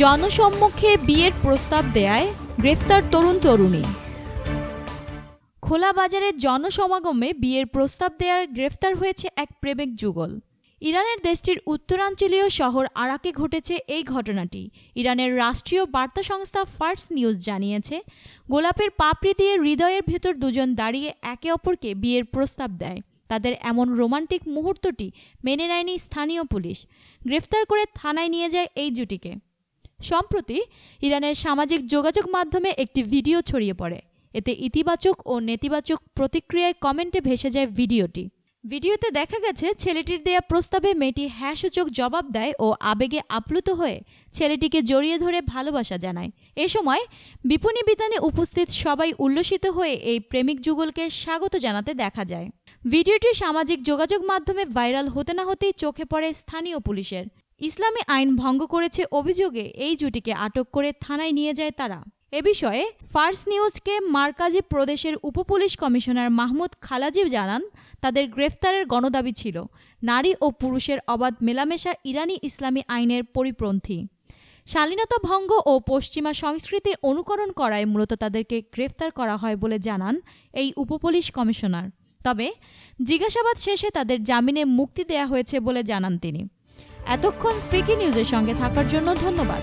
জনসম্মুখে বিয়ের প্রস্তাব দেয় গ্রেফতার তরুণ তরুণী। খোলা বাজারে জনসমাগমে বিয়ের প্রস্তাব দেয়ার গ্রেফতার হয়েছে এক প্রেমিক যুগল। ইরানের দেশটির উত্তরাঞ্চলীয় শহর আরাকে ঘটেছে এই ঘটনাটি। ইরানের রাষ্ট্রীয় বার্তা সংস্থা ফার্স নিউজ জানিয়েছে, গোলাপের পাপড়ি দিয়ে হৃদয়ের ভেতর দুজন দাঁড়িয়ে একে অপরকে বিয়ের প্রস্তাব দেয়। তাদের এমন রোমান্টিক মুহূর্তটি মেনে নেয়নি স্থানীয় পুলিশ। গ্রেফতার করে থানায় নিয়ে যায় এই জুটিকে। সম্প্রতি ইরানের সামাজিক যোগাযোগ মাধ্যমে একটি ভিডিও ছড়িয়ে পড়ে। এতে ইতিবাচক ও নেতিবাচক প্রতিক্রিয়ায় কমেন্টে ভেসে যায় ভিডিওটি। ভিডিওতে দেখা গেছে, ছেলেটির দেয়া প্রস্তাবে মেয়েটি হ্যাঁসূচক জবাব দেয় ও আবেগে আপ্লুত হয়ে ছেলেটিকে জড়িয়ে ধরে ভালোবাসা জানায়। এ সময় বিপণী বিতানে উপস্থিত সবাই উল্লসিত হয়ে এই প্রেমিক যুগলকে স্বাগত জানাতে দেখা যায়। ভিডিওটি সামাজিক যোগাযোগ মাধ্যমে ভাইরাল হতে না হতেই চোখে পড়ে স্থানীয় পুলিশের। ইসলামী আইন ভঙ্গ করেছে অভিযোগে এই জুটিকে আটক করে থানায় নিয়ে যায় তারা। এ বিষয়ে ফার্স নিউজকে মার্কাজি প্রদেশের উপপুলিশ কমিশনার মাহমুদ খালাজি জানান, তাদের গ্রেফতারের গণদাবি ছিল। নারী ও পুরুষের অবাধ মেলামেশা ইরানি ইসলামী আইনের পরিপন্থী। শালীনতা ভঙ্গ ও পশ্চিমা সংস্কৃতির অনুকরণ করায় মূলত তাদেরকে গ্রেফতার করা হয় বলে জানান এই উপপুলিশ কমিশনার। তবে জিজ্ঞাসাবাদ শেষে তাদের জামিনে মুক্তি দেয়া হয়েছে বলে জানান তিনি। এতক্ষণ ফ্রিকি নিউজের সঙ্গে থাকার জন্য ধন্যবাদ।